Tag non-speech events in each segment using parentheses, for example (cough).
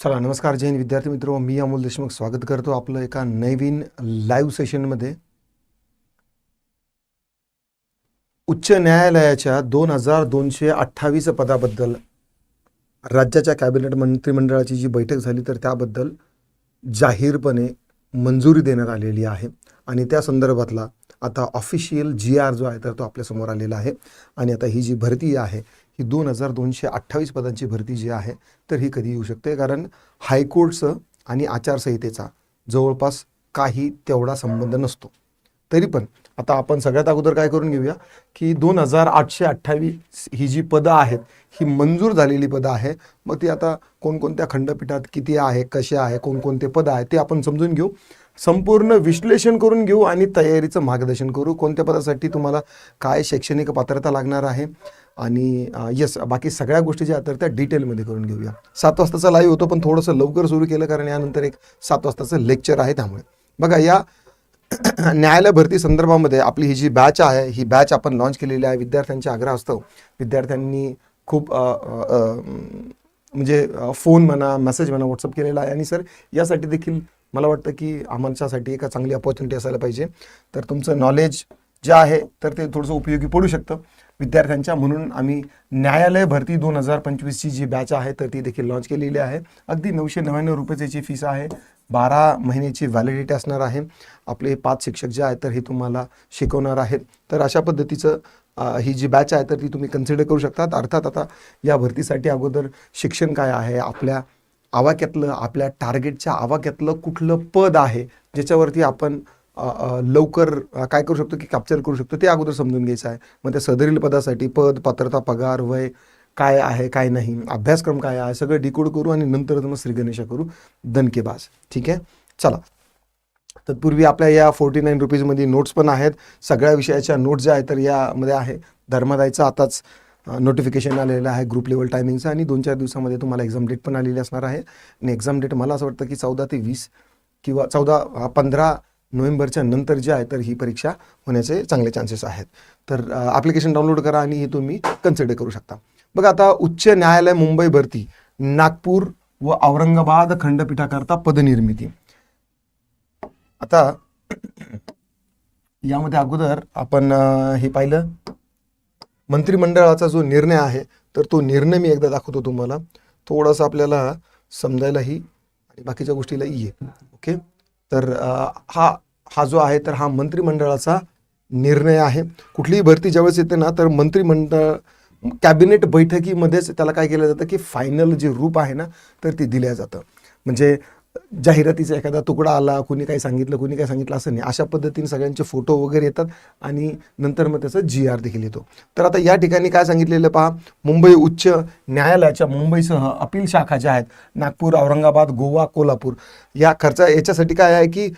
चला नमस्कार जैन विद्यार्थी मित्र मी अमोल देशमुख स्वागत करतो आपलं एका नवीन लाईव्ह सेशनमध्ये उच्च न्यायालयाच्या दोन हजार दोनशे अठ्ठावीस पदाबद्दल राज्याच्या कॅबिनेट मंत्रिमंडळाची जी बैठक झाली तर त्याबद्दल जाहीरपणे मंजुरी देण्यात आलेली आहे. आणि त्या संदर्भातला आता ऑफिशियल जी आर जो आहे तर तो आपल्यासमोर आलेला आहे. आणि आता ही जी भरती आहे ही दोन हजार दोनशे अठ्ठावीस पदांची भरती जी आहे तर ही कधी येऊ शकते? कारण हायकोर्टचं आणि आचारसंहितेचा जवळपास काही तेवढा संबंध नसतो. तरी पण आता आपण सगळ्यात अगोदर काय करून घेऊया? की दोन हजार आठशे अठ्ठावीस ही जी पदं आहेत ही मंजूर झालेली पदं आहे मग ती आता कोणकोणत्या खंडपीठात किती आहे कसे आहे कोणकोणते पदं आहे ते आपण समजून घेऊ. संपूर्ण विश्लेषण करून घेऊ आणि तयारीचं मार्गदर्शन करू. कोणत्या पदासाठी तुम्हाला काय शैक्षणिक पात्रता लागणार आहे? आणि येस बाकी सगळ्या गोष्टी ज्या तर त्या डिटेलमध्ये करून घेऊया. सात वाजताचा लाईव्ह होतो पण थोडंसं लवकर सुरू केलं कारण यानंतर एक सात वाजताचं लेक्चर आहे त्यामुळे. बघा या (clears throat) न्यायालय भरती संदर्भामध्ये आपली ही जी बॅच आहे ही बॅच आपण लॉन्च केलेली आहे विद्यार्थ्यांच्या आग्रह असतो विद्यार्थ्यांनी खूप म्हणजे फोन म्हणा मेसेज म्हणा व्हॉट्सअप केलेला आहे. आणि सर यासाठी देखील मला वाटतं की आमच्यासाठी एका चांगली अपॉर्च्युनिटी असायला पाहिजे. तर तुमचं नॉलेज जे आहे तर ते थोडंसं उपयोगी पडू शकतं. विद्यार्थ्यांच्या म्हणून आम्ही न्यायालय भरती दोन हजार पंचवीसची जी बॅच आहे तर ती देखील लॉन्च केलेली आहे. अगदी नऊशे नव्याण्णव रुपयाची फीस आहे बारा महिन्याची व्हॅलिडिटी असणार आहे. आपले पाच शिक्षक जे आहेत तर हे तुम्हाला शिकवणार आहेत. तर अशा पद्धतीचं ही जी बॅच आहे तर ती तुम्ही कन्सिडर करू शकतात. अर्थात आता या भरतीसाठी अगोदर शिक्षण काय आहे आपल्या आवाक्यातलं आपल्या टार्गेटच्या आवाक्यातलं कुठलं पद आहे ज्याच्यावरती आपण लवकर काय करू शकतो की कॅप्चर करू शकतो ते अगोदर समजून घ्यायचं आहे. मग त्या सदरील पदासाठी पद पात्रता पगार वय काय आहे काय नाही अभ्यासक्रम काय आहे सगळं डिकोड करू आणि नंतर मग श्रीगणेशा करू दणकेबाज. ठीक आहे? चला. तत्पूर्वी आपल्या या फोर्टी नाईन रुपीजमध्ये नोट्स पण आहेत. सगळ्या विषयाच्या नोट्स ज्या आहेत तर यामध्ये आहे. धर्मादायचं आताच नोटिफिकेशन आलेलं आहे ग्रुप लेवल टायमिंगचं आणि दोन चार दिवसामध्ये तुम्हाला एक्झाम डेट पण आलेली असणार आहे. आणि एक्झाम डेट मला असं वाटतं की चौदा ते वीस किंवा चौदा पंधरा नोव्हेंबरच्या नंतर जे आहे तर ही परीक्षा होण्याचे चांगले चान्सेस आहेत. तर ॲप्लिकेशन डाउनलोड करा आणि हे तुम्ही कन्सिडर करू शकता. बघा आता उच्च न्यायालय मुंबई भरती नागपूर व औरंगाबाद खंडपीठाकरता पदनिर्मिती. आता यामध्ये अगोदर आपण हे पाहिलं. मंत्रिमंडळाचा जो निर्णय आहे तर तो निर्णय मी एकदा दाखवतो तुम्हाला. थोडंसं आपल्याला समजायलाही आणि बाकीच्या गोष्टीलाही येईल ओके? तर हा हा जो आहे तर हा मंत्रिमंडळाचा निर्णय आहे. कुठलीही भरती ज्यावेळेस येते ना तर मंत्रिमंडळ कॅबिनेट बैठकीमध्येच त्याला काय केलं जातं की फायनल जे रूप आहे ना तर ते दिल्या जातं. म्हणजे जाहिरातीचा एखादा तुकडा आला कुणी काही सांगितलं कुणी काय सांगितलं असं नाही. अशा पद्धतीने सगळ्यांचे फोटो वगैरे येतात आणि नंतर मग त्याचा जी आर देखील येतो. तर आता या ठिकाणी काय सांगितलेलं पहा मुंबई उच्च न्यायालयाच्या मुंबईसह अपील शाखा ज्या आहेत नागपूर औरंगाबाद गोवा कोल्हापूर या खर्चा याच्यासाठी काय आहे की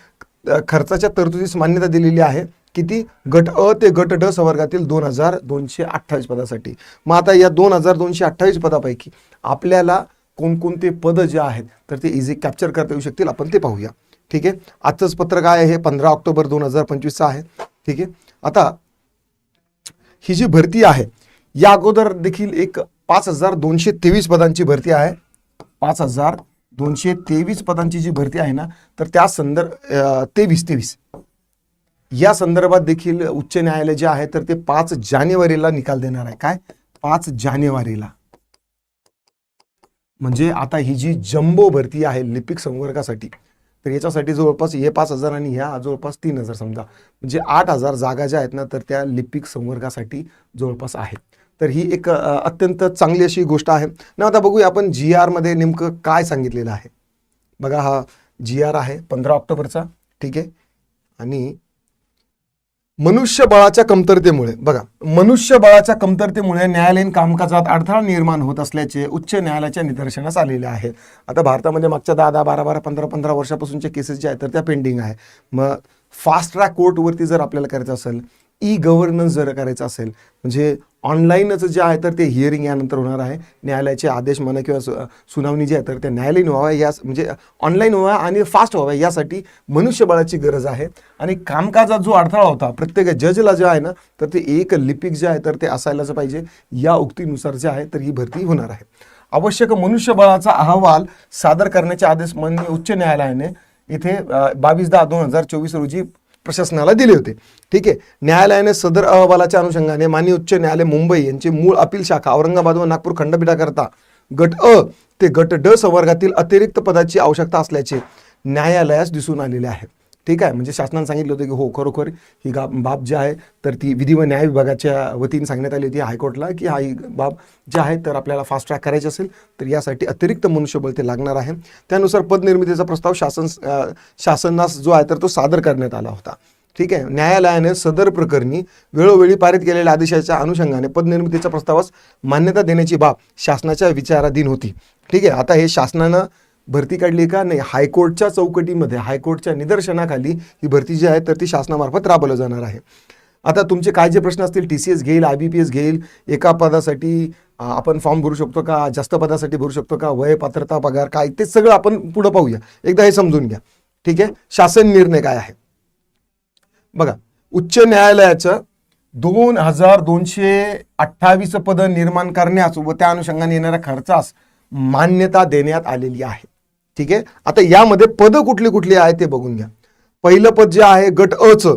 खर्चाच्या तरतुदीस मान्यता दिलेली आहे किती गट अ ते गट ड संवर्गातील दोन हजार दोनशे अठ्ठावीस पदासाठी. मग आता या दोन हजार दोनशे अठ्ठावीस पदापैकी आपल्याला कोणकोणते पदं जे आहेत तर ते इझी कॅप्चर करता येऊ शकतील. आपण ते पाहूया. ठीक आहे? आजचंच पत्र काय आहे? हे पंधरा ऑक्टोबर दोन हजार पंचवीसचं आहे. ठीक आहे? आता ही जी भरती आहे या अगोदर देखील एक पाच हजार दोनशे तेवीस पदांची भरती आहे. पाच हजार दोनशे तेवीस पदांची जी भरती आहे ना तर त्या संदर्भ तेवीस तेवीस. या संदर्भात देखील उच्च न्यायालय जे आहे तर ते पाच जानेवारीला निकाल देणार आहे. काय? पाच जानेवारीला. म्हणजे आता ही जी जम्बो भरती आहे लिपिक संवर्गासाठी तर याच्यासाठी जवळपास हे पाच हजार आणि ह्या जवळपास तीन हजार समजा. म्हणजे आठ हजार जागा ज्या आहेत ना तर त्या लिपिक संवर्गासाठी जवळपास आहेत. तर ही एक अत्यंत चांगली अशी गोष्ट आहे. ना आता बघूया आपण जी आरमध्ये नेमकं काय सांगितलेलं आहे. बघा हा जी आर आहे पंधरा ऑक्टोबरचा ठीक आहे? आणि मनुष्यबळाच्या कमतरतेमुळे. बघा मनुष्यबळाच्या कमतरतेमुळे न्यायालयीन कामकाजात अडथळा निर्माण होत असल्याचे उच्च न्यायालयाच्या निदर्शनास आलेले आहे. आता भारतामध्ये मागच्या दहा दहा बारा बारा पंधरा पंधरा वर्षापासूनचे केसेस जे आहेत तर त्या पेंडिंग आहे. मग फास्ट ट्रॅक कोर्टवरती जर आपल्याला करायचं असेल ई गव्हर्नन्स जर करायचं असेल म्हणजे ऑनलाईनच जे आहे तर ते हिअरिंग यानंतर होणार आहे. न्यायालयाचे आदेश म्हणा किंवा सु- सुनावणी जी आहे तर त्या न्यायालयीन व्हाव्या या म्हणजे ऑनलाईन व्हाव्या आणि फास्ट व्हाव्या यासाठी मनुष्यबळाची गरज आहे. आणि कामकाजात जो अडथळा होता प्रत्येक जजला जे आहे ना तर ते एक लिपिक जे आहे तर ते असायलाच पाहिजे. या उक्तीनुसार जे आहे तर ही भरती होणार आहे. आवश्यक मनुष्यबळाचा अहवाल सादर करण्याचे आदेश माननीय उच्च न्यायालयाने इथे बावीस दहा दोन हजार चोवीस रोजी प्रशासनाला दिले होते. ठीक आहे. न्यायालयाने सदर अहवालाच्या अनुषंगाने माननीय उच्च न्यायालय मुंबई यांची मूळ अपील शाखा औरंगाबाद व नागपूर खंडपीठाकरता गट अ ते गट ड संवर्गातील अतिरिक्त पदाची आवश्यकता असल्याचे न्यायालयास दिसून आलेले आहे. ठीक आहे म्हणजे शासनाने सांगितलं होतं की हो खरोखर ही गा बाब जी आहे तर ती विधी व न्याय विभागाच्या वतीने सांगण्यात आली होती हायकोर्टला की हा ही बाब जी आहे तर आपल्याला फास्ट ट्रॅक करायची असेल तर यासाठी अतिरिक्त मनुष्यबळ ते लागणार आहे. त्यानुसार पदनिर्मितीचा प्रस्ताव शासन शासनास जो आहे तर तो सादर करण्यात आला होता. ठीक आहे? न्यायालयाने सदर प्रकरणी वेळोवेळी पारित केलेल्या आदेशाच्या अनुषंगाने पदनिर्मितीच्या प्रस्तावास मान्यता देण्याची बाब शासनाच्या विचाराधीन होती. ठीक आहे? आता हे शासनानं भरती काढली का नाही? हायकोर्टच्या चौकटीमध्ये हायकोर्टच्या निदर्शनाखाली ही भरती जी आहे तर ती शासनामार्फत राबवलं जाणार आहे. आता तुमचे काय जे प्रश्न असतील टी सी एस घेईल आय बी पी एस घेईल एका पदासाठी आपण फॉर्म भरू शकतो का? जास्त पदासाठी भरू शकतो का? वय पात्रता पगार काय? ते सगळं आपण पुढं पाहूया. एकदा हे समजून घ्या. ठीक आहे? शासन निर्णय काय आहे? बघा उच्च न्यायालयाचं दोन हजार दोनशे अठ्ठावीस पद निर्माण करण्यास व त्या अनुषंगाने येणाऱ्या खर्चास मान्यता देण्यात आलेली आहे. ठीक आहे? आता यामध्ये पदं कुठली कुठली आहे ते बघून घ्या. पहिलं पद जे आहे गट अ च.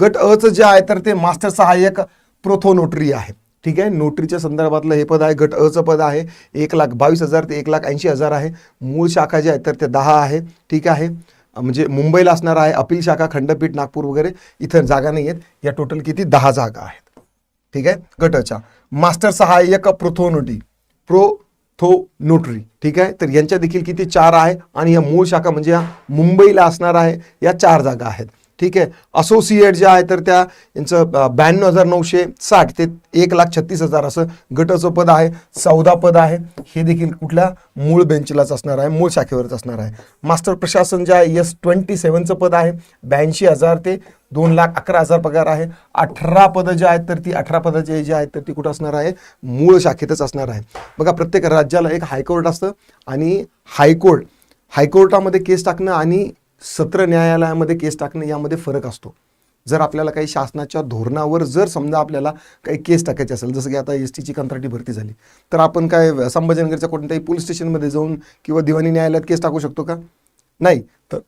गट अ च जे आहे तर ते मास्टर सहाय्यक प्रोथो नोटरी आहे. ठीक आहे? नोटरीच्या संदर्भातलं हे पद आहे गट अ पद आहे. एक लाख बावीस हजार ते एक लाख ऐंशी हजार आहे. मूळ शाखा जे आहे तर ते दहा आहे. ठीक आहे? म्हणजे मुंबईला असणार आहे अपील शाखा खंडपीठ नागपूर वगैरे. इथं जागा नाही आहेत. या टोटल किती? दहा जागा आहेत. ठीक आहे? गटच्या मास्टर सहाय्यक प्रोथोनोटी थो नोटरी ठीक आहे? तर यांच्या देखील किती चार आहे? आणि या मूळ शाखा म्हणजे या मुंबईला असणार आहे या चार जागा आहेत. ठीक आहे? असोसिएट ज्या आहे तर त्या यांचं ब्याण्णव हजार नऊशे साठ ते एक लाख छत्तीस हजार असं गटाचं पद आहे चौदा पद आहे. हे देखील कुठल्या मूळ बेंचलाच असणार आहे मूळ शाखेवरच असणार आहे. मास्टर प्रशासन जे आहे एस ट्वेंटी सेवनचं पद आहे ब्याऐंशी हजार ते दोन लाख अकरा हजार पगार आहे. अठरा पदं जे आहेत तर ती अठरा पदाचे जे आहेत तर ती कुठं असणार आहे? मूळ शाखेतच असणार आहे. बघा प्रत्येक राज्याला एक हायकोर्ट असतं आणि हायकोर्ट हायकोर्टामध्ये केस टाकणं आणि सत्र न्यायालयामध्ये केस टाकणं यामध्ये फरक असतो. जर आपल्याला काही शासनाच्या धोरणावर जर समजा आपल्याला काही केस टाकायची असेल जसं की आता एस टीची कंत्राटी भरती झाली तर आपण काय संभाजीनगरच्या कोणत्याही पोलीस स्टेशनमध्ये जाऊन किंवा दिवाणी न्यायालयात केस टाकू शकतो का? नाही. तर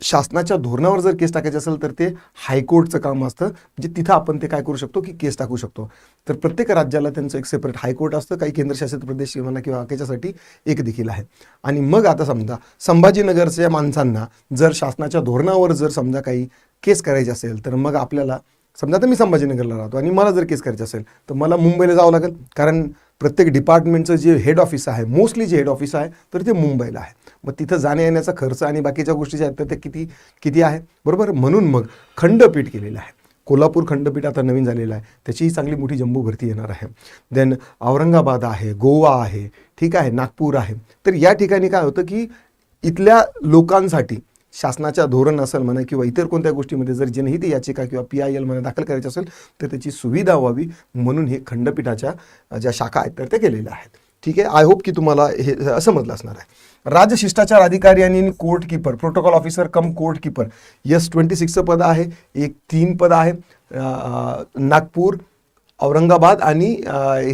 शासनाच्या धोरणावर जर केस टाकायचे असेल तर ते हायकोर्टचं काम असतं म्हणजे तिथं आपण ते काय करू शकतो की केस टाकू शकतो. तर प्रत्येक राज्याला त्यांचं एक सेपरेट हायकोर्ट असतं काही केंद्रशासित प्रदेश म्हणा किंवा त्याच्यासाठी एक देखील आहे. आणि मग आता समजा संभाजीनगरच्या माणसांना जर शासनाच्या धोरणावर जर समजा काही केस करायची असेल तर मग आपल्याला समजा तर मी संभाजीनगरला राहतो आणि मला जर केस करायची असेल तर मला मुंबईला जावं लागेल. कारण प्रत्येक डिपार्टमेंटचं जे हेड ऑफिस आहे मोस्टली जे हेड ऑफिस आहे तर ते मुंबईला आहे. मग तिथं जाण्या येण्याचा खर्च आणि बाकीच्या गोष्टी ज्या आहेत तर ते किती किती आहे? बरोबर? म्हणून मग खंडपीठ केलेलं आहे. कोल्हापूर खंडपीठ आता नवीन झालेलं आहे. त्याचीही चांगली मोठी जम्बू भरती येणार आहे. देन औरंगाबाद आहे गोवा आहे ठीक आहे नागपूर आहे. तर या ठिकाणी काय होतं की इथल्या लोकांसाठी शासनाच्या धोरण असेल म्हणा किंवा इतर कोणत्या गोष्टीमध्ये जर जनहित याचिका किंवा पी आय एल म्हणा दाखल करायची असेल तर त्याची सुविधा व्हावी म्हणून हे खंडपीठाच्या ज्या शाखा आहेत तर त्या केलेल्या आहेत. ठीक आहे? आय होप की तुम्हाला हे समजलं असणार आहे. राज्य शिष्टाचार अधिकारी आणि court keeper protocol officer cum court keeper S twenty सिक्सचं पद आहे. एक तीन पद आहे. नागपूर औरंगाबाद आणि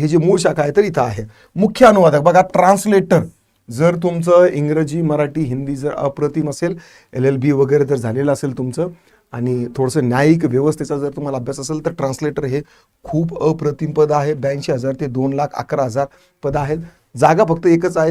हे जे मूळ शाखा आहे तर इथं आहे. मुख्य अनुवादक बघा ट्रान्सलेटर जर तुमचं इंग्रजी मराठी हिंदी जर अप्रतिम असेल एल एल बी वगैरे जर झालेलं असेल तुमचं आणि थोडंसं न्यायिक व्यवस्थेचा जर तुम्हाला अभ्यास असेल तर ट्रान्सलेटर हे खूप अप्रतिम पद आहे. ब्याऐंशी हजार ते दोन लाख अकरा हजार पद आहेत. जागा फक्त एकच आहे.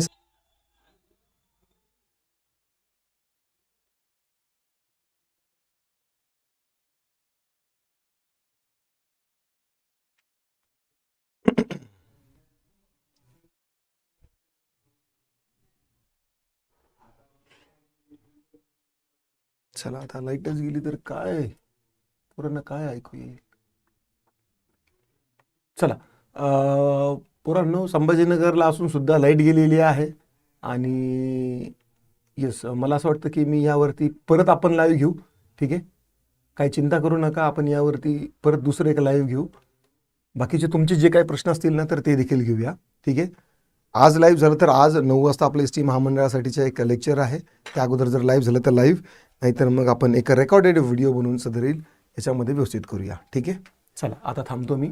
चला आता लाईटच गेली तर काय? पोरांना काय ऐकू येईल? चला पोरांनो संभाजीनगरला असून सुद्धा लाइट गेलेली आहे आणि येस मला असं वाटतं की मी यावरती परत आपण लाईव्ह घेऊ ठीक आहे? काही चिंता करू नका आपण यावरती परत दुसरं एक लाईव्ह घेऊ. बाकीचे तुमचे जे काही प्रश्न असतील ना तर ते देखील घेऊया ठीक आहे? आज लाईव्ह झालं तर आज नऊ वाजता आपलं एस टी महामंडळासाठीचं एक लेक्चर आहे. त्या अगोदर जर लाईव्ह झालं तर लाईव्ह नाहीतर मग आपण एका रेकॉर्डेड व्हिडिओ बनवून सदरील याच्यामध्ये व्यवस्थित करूया. ठीक आहे? चला आता थांबतो मी.